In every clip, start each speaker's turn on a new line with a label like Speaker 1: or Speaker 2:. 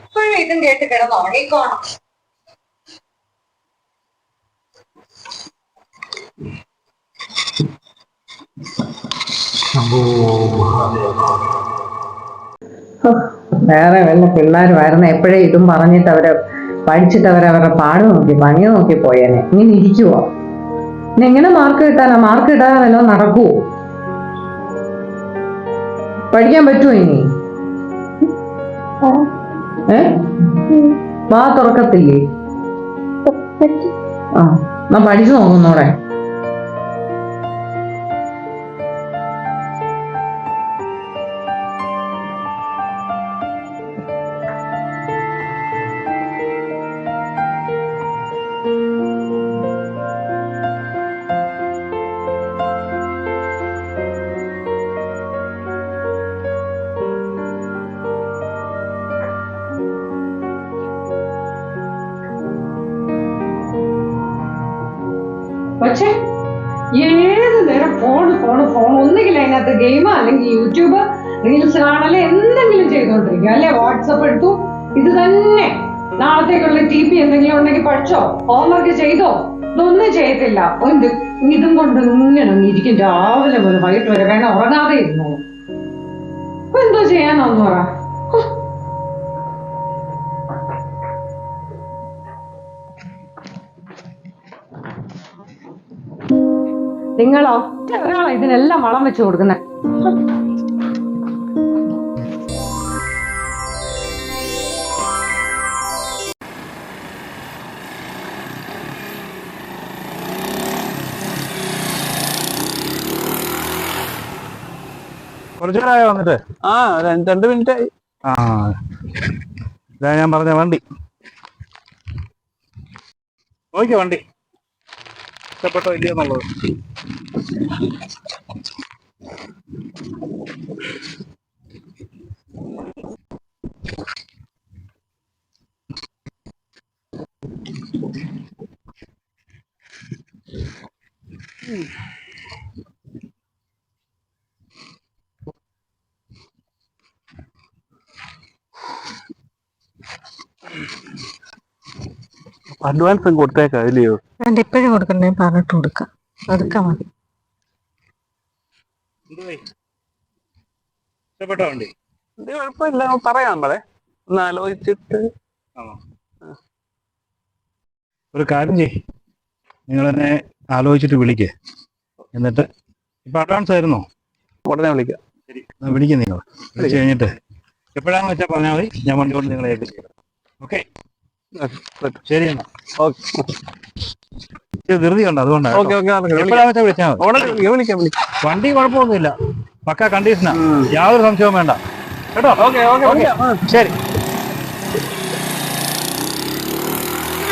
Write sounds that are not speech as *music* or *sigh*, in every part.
Speaker 1: എപ്പോഴും ഇതും കേട്ട് കിടന്ന് ഉറങ്ങിക്കോണം.
Speaker 2: വേറെ വല്ല പിള്ളേർ വരുന്ന എപ്പോഴേ ഇതും പറഞ്ഞിട്ട് അവർ പഠിച്ചിട്ട് അവരവരുടെ പാട് നോക്കി പണി നോക്കി പോയേനെ. ഇങ്ങനെ ഇരിക്കുവോ? ഇനി എങ്ങനെ മാർക്ക് കിട്ടാനാ? മാർക്ക് കിട്ടാതെ നടക്കുവോ? പഠിക്കാൻ പറ്റുമോ ഇനി? വാ തുറക്കത്തില്ലേ? ആ എന്നാ പഠിച്ചു നോക്കുന്നോടെ. പക്ഷേ ഏത് നേരം ഫോൺ ഫോൺ ഫോൺ ഒന്നുകിൽ അതിനകത്ത് ഗെയിം അല്ലെങ്കിൽ യൂട്യൂബ് റീൽസ് കാണല്ലേ എന്തെങ്കിലും ചെയ്തോണ്ടിരിക്കും അല്ലെ? വാട്സപ്പ് എടുത്തു ഇത് തന്നെ. നാളത്തേക്കുള്ള ടി പി എന്തെങ്കിലും ഉണ്ടെങ്കിൽ പഠിച്ചോ? ഹോംവർക്ക് ചെയ്തോ? ഇതൊന്നും ചെയ്യത്തില്ല. എന്ത്? ഇതും കൊണ്ട് ഇങ്ങനെ ഇരിക്കും. രാവിലെ മുതൽ വൈകിട്ട് വരെ വേണം ഉറങ്ങാതെ ഇരുന്നു. എന്തോ ചെയ്യാനോന്ന് പറ. നിങ്ങൾ ഒറ്റ ഒരാളാ ഇതിനെല്ലാം വളം വെച്ച് കൊടുക്കുന്നത്
Speaker 3: കുറച്ചു നേരമായോ വന്നിട്ട്?
Speaker 4: ആ രണ്ട് രണ്ട് മിനിറ്റ് ആയി.
Speaker 3: ആ. ഇതാ ഞാൻ പറഞ്ഞ വണ്ടി. നോക്കിയ വണ്ടി. ഇഷ്ടപ്പെട്ടോ ഇല്ലയോ എന്നുള്ളത്?
Speaker 4: അഡ്വാൻസ് കൊടുത്തേക്കാം ഇല്ലയോ?
Speaker 5: വേണ്ട ഇപ്പോഴും കൊടുക്കണ്ടേ പറഞ്ഞിട്ട് കൊടുക്കാം. അതൊക്കെ മതി.
Speaker 3: എന്തുവായി ഇഷ്ടപ്പെട്ടോ വണ്ടി?
Speaker 4: ഇത് കുഴപ്പമില്ല പറയാം നമ്മളെ. ഒന്ന് ആലോചിച്ചിട്ട്.
Speaker 3: ഒരു കാര്യം ചെയ് നിങ്ങൾ എന്നെ ആലോചിച്ചിട്ട് വിളിക്ക്. എന്നിട്ട് ഇപ്പൊ അഡ്വാൻസ് ആയിരുന്നോ?
Speaker 4: ഉടനെ വിളിക്കാം.
Speaker 3: വിളിക്കും നിങ്ങൾ വിളിച്ചു കഴിഞ്ഞിട്ട്. എപ്പോഴാന്ന് വെച്ചാൽ പറഞ്ഞാൽ മതി. ഞാൻ വണ്ടി കൊണ്ട് നിങ്ങളെ ഏൽപ്പിച്ചു ഓക്കെ. ശരി എന്നാ
Speaker 4: ഓക്കെ.
Speaker 3: ഇത് ധൃതി ഉണ്ട് അതുകൊണ്ടാണ്
Speaker 4: ഓക്കെ ഓക്കെ
Speaker 3: എപ്പോഴാന്ന് വെച്ചാൽ വിളിച്ചാൽ മതി?
Speaker 4: ഉടനെ വിളിക്കാം വിളിക്കാം വിളിക്കാം.
Speaker 3: വണ്ടി കുഴപ്പമൊന്നുമില്ല. പക്ക കണ്ടീഷനാ യാതൊരു സംശയവും വേണ്ട. കേട്ടോ?
Speaker 4: ഓക്കെ ഓക്കെ വിളിക്കാം
Speaker 3: ശരി.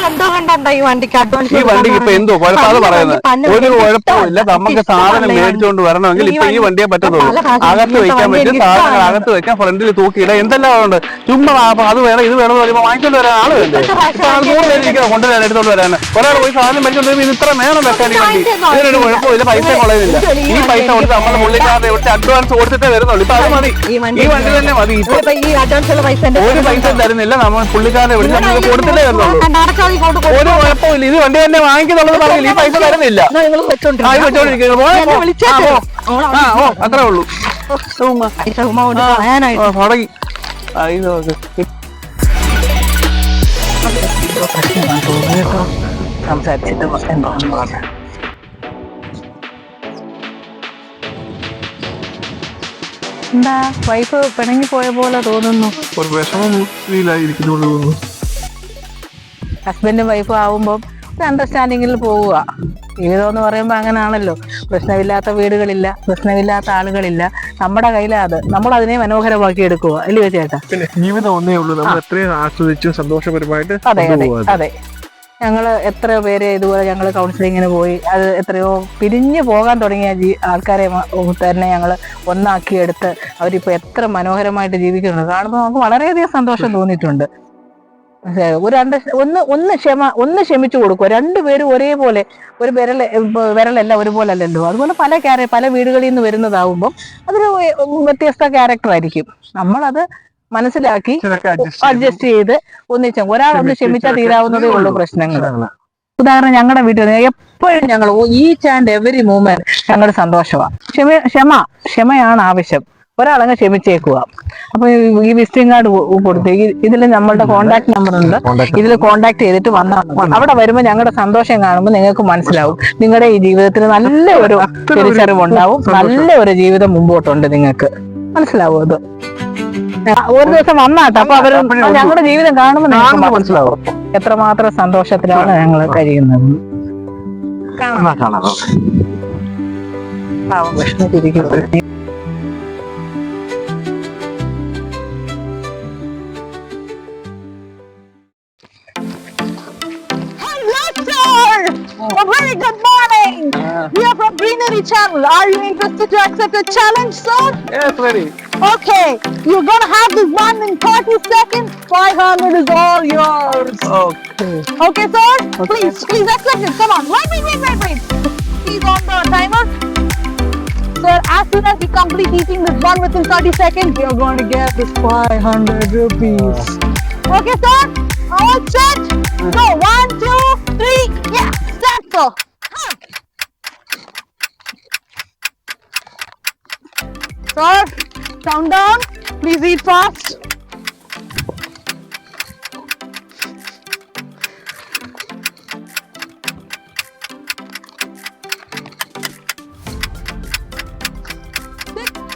Speaker 5: എന്തോ കണ്ടോ ഈ വണ്ടിക്ക് അഡ്വാൻസ്
Speaker 4: ഈ വണ്ടിക്ക് ഇപ്പൊ എന്തോ കുഴപ്പമാണ് പറയുന്നത്? ഒരു കുഴപ്പമില്ല നമുക്ക് സാധനം മേടിച്ചുകൊണ്ട് വരണമെങ്കിൽ ഇപ്പൊ ഈ വണ്ടിയെ പറ്റത്തുള്ളൂ. അകത്ത് വെക്കാൻ പറ്റും സാധനങ്ങൾ അകത്ത് വെക്കാൻ ഫ്രണ്ടിൽ തൂക്കിയിട എന്തെല്ലാം ഉണ്ട്? ചുമ്മാ അത് വേണം ഇത് വേണം എന്ന് പറയുമ്പോൾ വാങ്ങിച്ചോണ്ട് വരാൻ ആൾ വേണ്ടേ? നൂറ് പേര് ഇരിക്കണം കൊണ്ടുവരാൻ എടുത്തോണ്ട് വരാൻ. ഒരാൾ പോയി സാധനം മേടിച്ചോണ്ട് ഇത് ഇത്ര വേണം മെക്കാനിക് വണ്ടി. ഇതിനൊരു കുഴപ്പമില്ല പൈസ കളയുന്നില്ല ഈ പൈസ കൊടുത്ത് നമ്മൾ പുള്ളിക്കാരുടെ ഇവിടുത്തെ അഡ്വാൻസ് കൊടുത്തിട്ടേ വരുന്നുള്ളൂ. ഇപ്പൊ അത് മതി.
Speaker 5: ഈ വണ്ടി
Speaker 4: തന്നെ മതി. ഒരു പൈസ തരുന്നില്ല. നമ്മൾ പുള്ളിക്കാരുടെ നമുക്ക് കൊടുത്തിട്ടേ വരുന്നുള്ളൂ. ഒരു കുഴപ്പമില്ല ഇത് വണ്ടി തന്നെ വാങ്ങിക്കുന്നുള്ളത് പറഞ്ഞില്ല. ഈ പൈസ തരുന്നില്ല. അത്രേ ഉള്ളൂ. തുടങ്ങി.
Speaker 5: സംസാരിച്ചിട്ട് എന്താണെന്ന് പറഞ്ഞു. എന്താ? വൈഫ് പിണങ്ങി പോയ പോലെ തോന്നുന്നു.
Speaker 4: ഒരു വിഷമം ഫീലായിരിക്കുന്നു തോന്നുന്നു.
Speaker 5: ഹസ്ബൻഡും വൈഫും ആവുമ്പം ഒരു അണ്ടർസ്റ്റാൻഡിങ്ങിൽ പോവുക. ജീവിതം എന്ന് പറയുമ്പോൾ അങ്ങനെയാണല്ലോ പ്രശ്നമില്ലാത്ത വീടുകളില്ല പ്രശ്നമില്ലാത്ത ആളുകളില്ല. നമ്മുടെ കയ്യിലാ അത് നമ്മൾ അതിനെ മനോഹരമാക്കി എടുക്കുക. അല്ലേ ചേട്ടാ?
Speaker 4: ജീവിതം ഒന്നേ ഉള്ളൂ. നമ്മൾ എത്രയും ആസ്വദിച്ചും സന്തോഷപരമായിട്ട്
Speaker 5: അതെ അതെ
Speaker 4: അതെ.
Speaker 5: ഞങ്ങൾ എത്രയോ പേര് ഇതുപോലെ ഞങ്ങൾ കൗൺസിലിങ്ങിന് പോയി. അത് എത്രയോ പിരിഞ്ഞു പോകാൻ തുടങ്ങിയ ജീ ആൾക്കാരെ തന്നെ ഞങ്ങൾ ഒന്നാക്കിയെടുത്ത് അവരിപ്പോൾ എത്ര മനോഹരമായിട്ട് ജീവിക്കുന്നുണ്ട്. കാണുമ്പോൾ നമുക്ക് വളരെയധികം സന്തോഷം തോന്നിയിട്ടുണ്ട്? ഒരു അണ്ട ഒന്ന് ഒന്ന് ക്ഷമ ഒന്ന് ക്ഷമിച്ചു കൊടുക്കുക. രണ്ടുപേരും ഒരേപോലെ ഒരു വിരൽ വിരലല്ല ഒരുപോലെ അല്ലല്ലോ അതുപോലെ പല ക്യാര പല വീടുകളിൽ നിന്ന് വരുന്നതാവുമ്പം അതൊരു വ്യത്യസ്ത ക്യാരക്ടർ ആയിരിക്കും. നമ്മളത് മനസ്സിലാക്കി അഡ്ജസ്റ്റ് ചെയ്ത് ഒന്നിച്ച ഒരാൾ ഒന്ന്
Speaker 4: ക്ഷമിച്ച്
Speaker 5: ക്ഷമിച്ചാൽ തീരാവുന്നതേ ഉള്ളൂ പ്രശ്നങ്ങൾ. ഉദാഹരണം ഞങ്ങളുടെ വീട്ടിൽ എപ്പോഴും ഞങ്ങൾ ഈച്ച് ആൻഡ് എവറി മൂമെന്റ് ഞങ്ങളുടെ സന്തോഷമാണ് ക്ഷമ ക്ഷമ ക്ഷമയാണ് ആവശ്യം. ഒരാളങ്ങ് ക്ഷമിച്ചേക്കുക. അപ്പൊ ഈ- വിസിറ്റിംഗ് കാർഡ് കൊടുത്തു ഇതിൽ നമ്മളുടെ കോണ്ടാക്ട് നമ്പർ ഉണ്ട്. ഇതിൽ കോണ്ടാക്ട് ചെയ്തിട്ട് വന്നാൽ അവിടെ വരുമ്പോൾ ഞങ്ങളുടെ സന്തോഷം കാണുമ്പോൾ നിങ്ങൾക്ക് മനസ്സിലാവും. നിങ്ങളുടെ ഈ ജീവിതത്തിൽ നല്ല ഒരു തിരിച്ചറിവുണ്ടാവും. നല്ല ഒരു ജീവിതം മുമ്പോട്ടുണ്ട് നിങ്ങൾക്ക്. മനസ്സിലാവും അത്? ഒരു ദിവസം വന്നാട്ടെ. അപ്പൊ അവർ ഞങ്ങളുടെ ജീവിതം കാണുമ്പോൾ നിങ്ങൾക്ക് മനസ്സിലാവും. എത്രമാത്രം സന്തോഷത്തിലാണ് ഞങ്ങൾ കഴിയുന്നത്.
Speaker 4: കാണാം. കാണാം.
Speaker 5: പാവം Sir!
Speaker 6: A very good morning! Uh. We are from Greenery Channel. Are you interested to accept a challenge, sir?
Speaker 4: Yes, ready.
Speaker 6: Okay, you're gonna have this one in 30 seconds. 500 is all yours.
Speaker 4: Okay.
Speaker 6: Okay, sir? Please, please accept it. Come on. Wait, wait, wait, wait, wait. Please on the timer. Sir, as soon as you complete eating this one within 30 seconds, you're going to get this 500 rupees. Oh. Okay, sir? All set? Go. One, two, three. Yeah, start, sir. Sir, countdown. Please eat fast.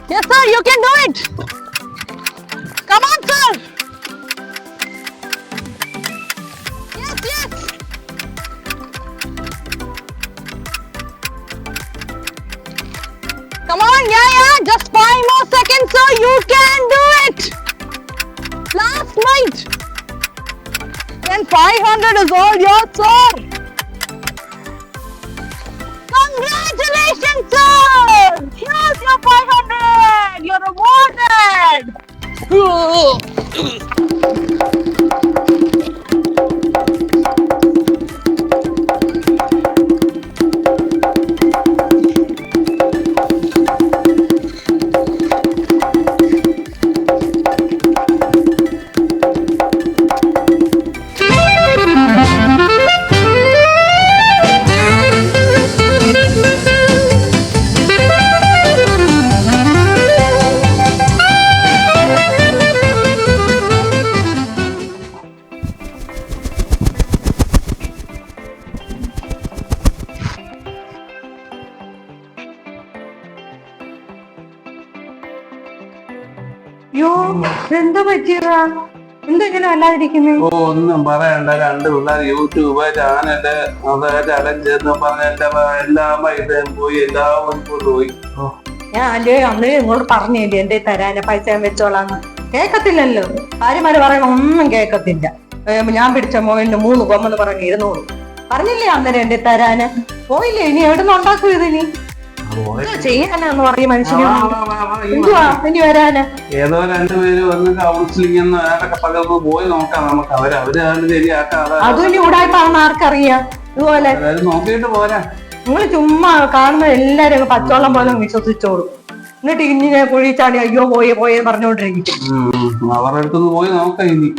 Speaker 6: Yes, sir, you can do it. Come on, sir. Come on, yeah, yeah. Just five more seconds, sir. You can do it. Last night. Then 500 is all yours, sir. Congratulations, sir! Here's your 500! You're rewarded! *coughs* *coughs* *coughs*
Speaker 7: അയ്യോ എന്താ പറ്റിയതാ? എന്തെങ്കിലും അല്ലാതിരിക്കുന്നേ?
Speaker 4: ഓ ഒന്നും പറയണ്ട. രണ്ട് പിള്ളേർ YouTube channel അത് challenge എന്ന് പറഞ്ഞ എന്റെ എല്ലാം പൈസയും പോയി എല്ലാം കൊണ്ടുപോയി ഓ,
Speaker 8: ഞാൻ അല്ലേ അന്നേ ഇങ്ങോട്ട് പറഞ്ഞില്ലേ എന്റെ തരാന പൈസ ഞാൻ വെച്ചോളാന്ന്. കേക്കത്തില്ലല്ലോ. ഭാര്യമാര് പറയണ ഒന്നും കേക്കത്തില്ല. ഞാൻ പിടിച്ച മോനെ മൂന്ന് കൊമ്മെന്ന് പറഞ്ഞ് ഇരുന്നോളൂ. പറഞ്ഞില്ലേ അന്നേരം എന്റെ തരാന്? പോയില്ലേ ഇനി എവിടുന്ന് ഉണ്ടാക്കൂ ഇതിനി?
Speaker 4: പോയി.
Speaker 8: എന്താ ചെയ്യാനാന്ന് പറയും മനുഷ്യനെ
Speaker 4: വാ, വാ, വാ, വാ, ഈ
Speaker 8: എന്തുവാ ഇനി വരാന്?
Speaker 4: ഏതോ രണ്ടുപേര് വന്ന് കൗൺസിലിംഗ് എന്ന് അതൊക്കെ പകർന്ന് പോയി നോക്കാം നമുക്ക്. അവർ അവരാണ് അത് ശരിയാക്കാം അതാ-
Speaker 8: അതും ഇനി ഉടായ്പാണെന്ന് ആർക്കറിയാം. ഇതുപോലെ
Speaker 4: അതായത് നോക്കിയിട്ട് പോരാ.
Speaker 8: നിങ്ങൾ ചുമ്മാ കാണുന്ന എല്ലാരും പച്ചവെള്ളം പോലെ വിശ്വസിച്ചോളൂ. എന്നിട്ട് ഇങ്ങനെ കുഴിച്ചാടി ചാടി അയ്യോ പോയേ പോയെ പറഞ്ഞോണ്ടിരിക്കും
Speaker 4: അവരുടെ അടുത്തുനിന്ന് പോയി നോക്കാം ഇനി.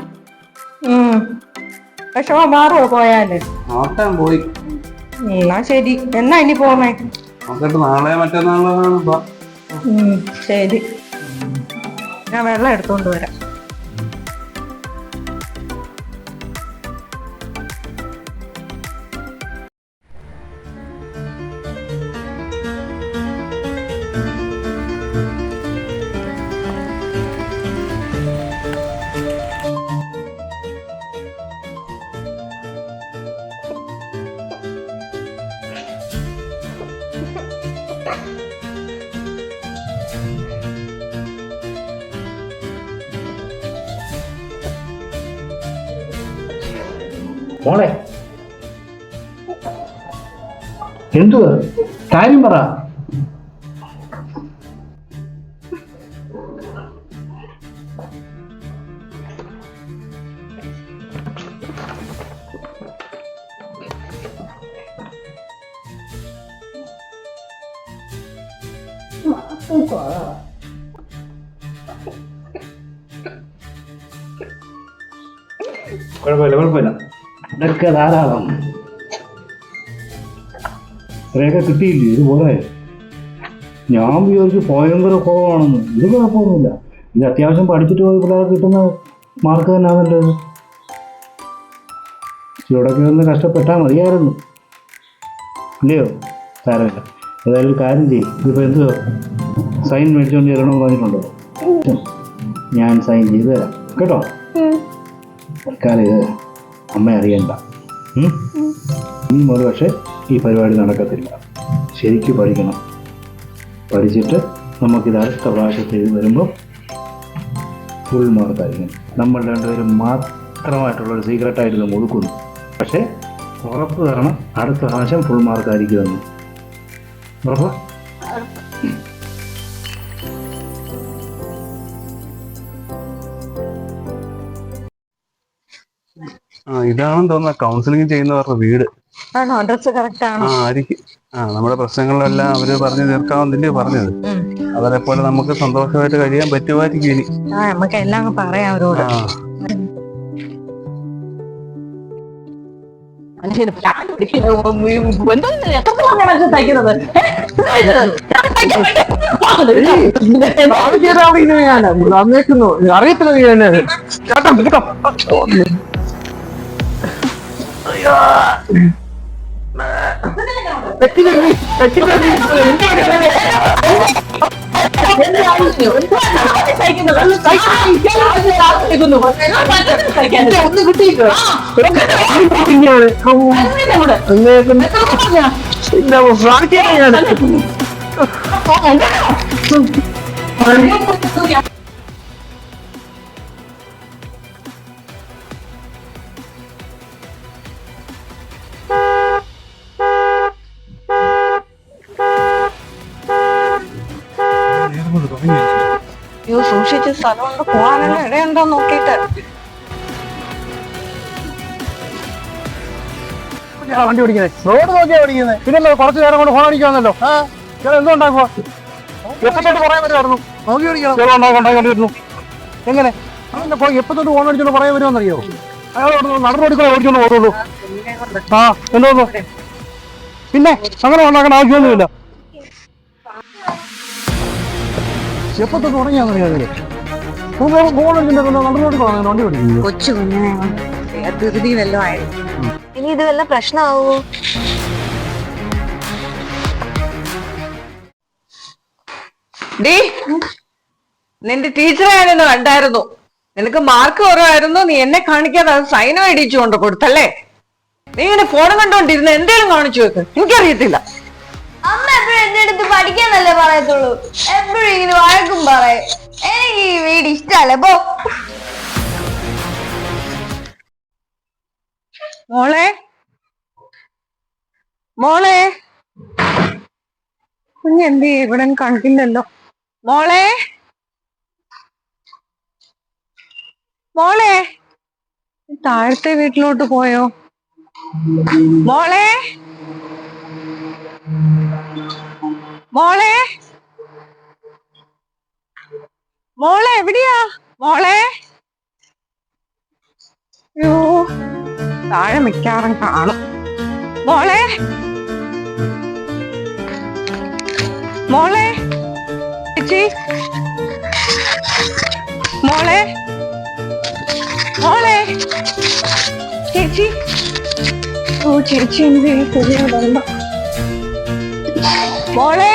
Speaker 8: വിഷമം മാറുമോ പോയാൽ?
Speaker 4: നോക്കാൻ പോയി.
Speaker 8: എന്നാ ശരി. എന്നാ ഇനി പോന്നേ?
Speaker 4: നോക്കട്ടെ നാളെ മറ്റന്നാളോ കാണുമ്പോ
Speaker 8: ശരി. ഞാൻ വെള്ളം എടുത്തോണ്ട് വരാം.
Speaker 3: മോളെ. എന്തുവാ? കാര്യം പറ. 不管了。കുഴപ്പമില്ല കുഴപ്പമില്ല. ഇതൊക്കെ ധാരാളം. ഇത്രയൊക്കെ കിട്ടിയില്ലേ? ഇത് പോരെ. ഞാൻ വിചാരിച്ചു ഭയങ്കര കുറവാണെന്ന്. ഇത് കുഴപ്പമൊന്നുമില്ല. ഇത് അത്യാവശ്യം പഠിച്ചിട്ട് പോയി പിള്ളേർ കിട്ടുന്ന മാർക്ക് തന്നെ ആണല്ലോ ഇവിടൊക്കെ ഒന്ന് കഷ്ടപ്പെട്ടാൽ മതിയായിരുന്നു. ഇല്ലയോ സാരമില്ല. ഏതായാലും ഒരു കാര്യം ചെയ്യും. ഇതിപ്പോൾ എന്തോ സൈൻ മേടിച്ചുകൊണ്ട് തരണമെന്ന് പറഞ്ഞിട്ടുണ്ടോ? ഞാൻ സൈൻ ചെയ്തു തരാം. കേട്ടോ? തൽക്കാലം ഇത്. അമ്മ അറിയണ്ട? ഇനി ഒരു പക്ഷേ ഈ പരിപാടി നടക്കത്തില്ല. ശരിക്കും പഠിക്കണം. പഠിച്ചിട്ട് നമുക്കിത് അടുത്ത പ്രാവശ്യത്തിൽ വരുമ്പോൾ ഫുൾ മാർക്കായിരിക്കും നമ്മൾ രണ്ടുപേരും മാത്രമായിട്ടുള്ള ഒരു സീക്രട്ടായിട്ട് നമ്മൾ ഒതുക്കുന്നു. പക്ഷേ ഉറപ്പ് തരണം അടുത്ത പ്രാവശ്യം ഫുൾ മാർക്കായിരിക്കുമെന്ന് ഉറപ്പ്?
Speaker 4: ഇതാണെന്ന് തോന്നുന്നു കൗൺസിലിംഗ് ചെയ്യുന്നവരുടെ വീട്
Speaker 1: ആണോ അഡ്രസ് കറക്റ്റ്
Speaker 4: ആ ആയിരിക്കും ആ നമ്മുടെ പ്രശ്നങ്ങളെല്ലാം അവർ പറഞ്ഞു തീർക്കാമെന്നില്ലേ പറഞ്ഞത്. അവരെ പോലെ നമുക്ക് സന്തോഷമായിട്ട് കഴിയാൻ പറ്റുമായിരിക്കും ഇനി
Speaker 1: ആ നമുക്ക് എല്ലാം പറയാം അവരോട്
Speaker 5: മനുഷ്യന്
Speaker 3: അറിയത്തില്ല നീ എന്നെ ചേട്ടാ *laughs* കേട്ടോ
Speaker 5: സഹിക്കുന്നത്? സഹിക്കാൻ സഹിക്കുന്നു.
Speaker 1: അയ്യോ സൂക്ഷിച്ച് സ്ഥലം കൊണ്ട് പോകാനുള്ള ഇടയുണ്ടോ നോക്കിയിട്ട്?
Speaker 3: വണ്ടി ഓടിക്കുന്നത് റോഡ് നോക്കിയാ ഓടിക്കുന്നത് പിന്നെ കുറച്ച് നേരം കൊണ്ട് ഫോൺ എന്തോ ഉണ്ടാക്കുക എപ്പോ തൊട്ട് പറയാൻ പറ്റുമായിരുന്നു നോക്കി ഓടിക്കണം. ചേട്ടാ ഉണ്ടാക്കി ഉണ്ടാക്കിക്കൊണ്ടിരുന്നു എങ്ങനെ? അവന്റെ പോയി ഫോൺ അടിച്ചോണ്ട് പറയാൻ വരുമെന്നറിയോ അയാൾ നടന്നു ഓടിച്ചോണ്ട് പോകുള്ളൂ ആ എന്തോന്നു? പിന്നെ അങ്ങനെ ഉണ്ടാക്കേണ്ട ആവശ്യമൊന്നുമില്ല. എപ്പോ തൊട്ട് ഓടിക്കണം വണ്ടി ഓടിക്കുന്നു.
Speaker 1: കൊച്ചു കുഞ്ഞിനെ ധൃതി വല്ലതും ആയിരുന്നു
Speaker 9: ഇനി ഇത് വല്ല പ്രശ്നമാവോ?
Speaker 1: ഡീ നിന്റെ ടീച്ചറെ ഞാനിന്ന് കണ്ടായിരുന്നു. നിനക്ക് മാർക്ക് കുറവായിരുന്നു നീ എന്നെ കാണിക്കാതെ അത് സൈനോ ഇടിച്ചു കൊണ്ട് കൊടുത്തല്ലേ? നീ ഇങ്ങനെ ഫോൺ കണ്ടോണ്ടിരുന്ന എന്തേലും കാണിച്ചു വെക്ക്. എനിക്കറിയത്തില്ല.
Speaker 9: അമ്മ എപ്പോഴും എന്റെ അടുത്ത് പഠിക്കാന്നല്ലേ പറയത്തുള്ളൂ. എപ്പോഴും ഇങ്ങനെ പറയും. എനിക്ക് ഈ വീട് ഇഷ്ടല്ലേ? പോ.
Speaker 1: മോളെ? മോളെ? കുഞ്ഞെന്തേ ഇവിടെ കണ്ടില്ലല്ലോ. മോളെ? മോളെ? താഴത്തെ വീട്ടിലോട്ട് പോയോ? മോളെ? മോളെ? മോളെ എവിടെയാ? മോളെ? അയ്യോ താഴെ മിക്കാറും കാണും. മോളെ? മോളെ? ചേച്ചി? മോളെ? മോളെ? ചേച്ചി? ഓ ചേച്ചി എന്ത് മോളെ?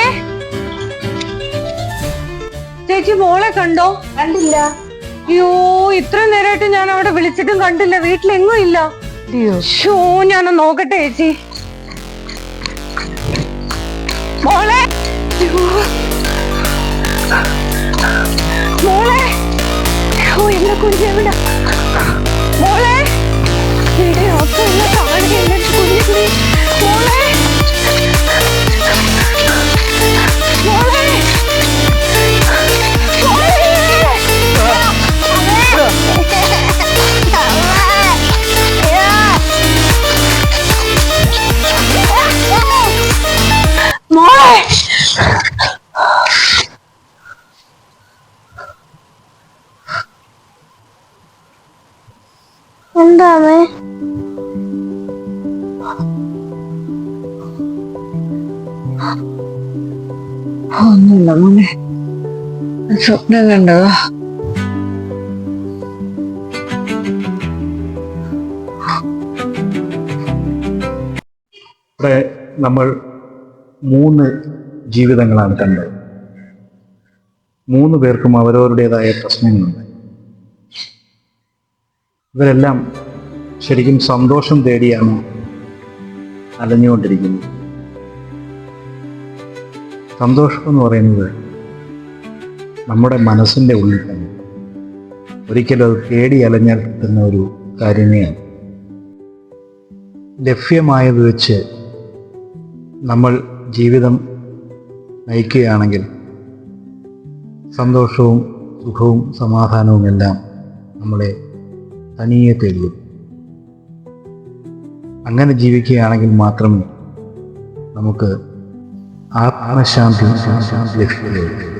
Speaker 1: ചേച്ചി മോളെ കണ്ടോ?
Speaker 9: കണ്ടില്ല.
Speaker 1: അയ്യോ ഇത്രയും നേരമായിട്ട് ഞാൻ അവിടെ വിളിച്ചിട്ടും കണ്ടില്ല. വീട്ടിലെങ്ങും ഇല്ല. ഷോ ഞാൻ നോക്കട്ടെ ചേച്ചി. മോളെ. മോളെ! ഓ എന്നെ കുഞ്ഞ് എവിടെ? മോളെ! ഇവിടെ ഒക്കെ എന്നെ കാണുകയല്ലേ കുഞ്ഞു കുഞ്ഞി
Speaker 5: ഒന്നുമില്ല മോനെ സ്വപ്നം കണ്ടോ
Speaker 3: ഇവിടെ നമ്മൾ മൂന്ന് ജീവിതങ്ങളാണ് കണ്ടത്. മൂന്ന് പേർക്കും അവരവരുടേതായ പ്രശ്നങ്ങളുണ്ട്. ഇവരെല്ലാം ശരിക്കും സന്തോഷം തേടിയാണ് അലഞ്ഞുകൊണ്ടിരിക്കുന്നത്. സന്തോഷം എന്ന് പറയുന്നത് നമ്മുടെ മനസ്സിന്റെ ഉള്ളിൽ തന്നെ. ഒരിക്കലും അത് തേടി അലഞ്ഞാൽ കിട്ടുന്ന ഒരു കാര്യമേയാണ് ലഭ്യമായത് വെച്ച് നമ്മൾ ജീവിതം നയിക്കുകയാണെങ്കിൽ സന്തോഷവും സുഖവും സമാധാനവും എല്ലാം നമ്മളെ തനിയെ തേടിയും അങ്ങനെ ജീവിക്കുകയാണെങ്കിൽ മാത്രമേ നമുക്ക് ആത്മശാന്തി ലഭിക്കുകയുള്ളൂ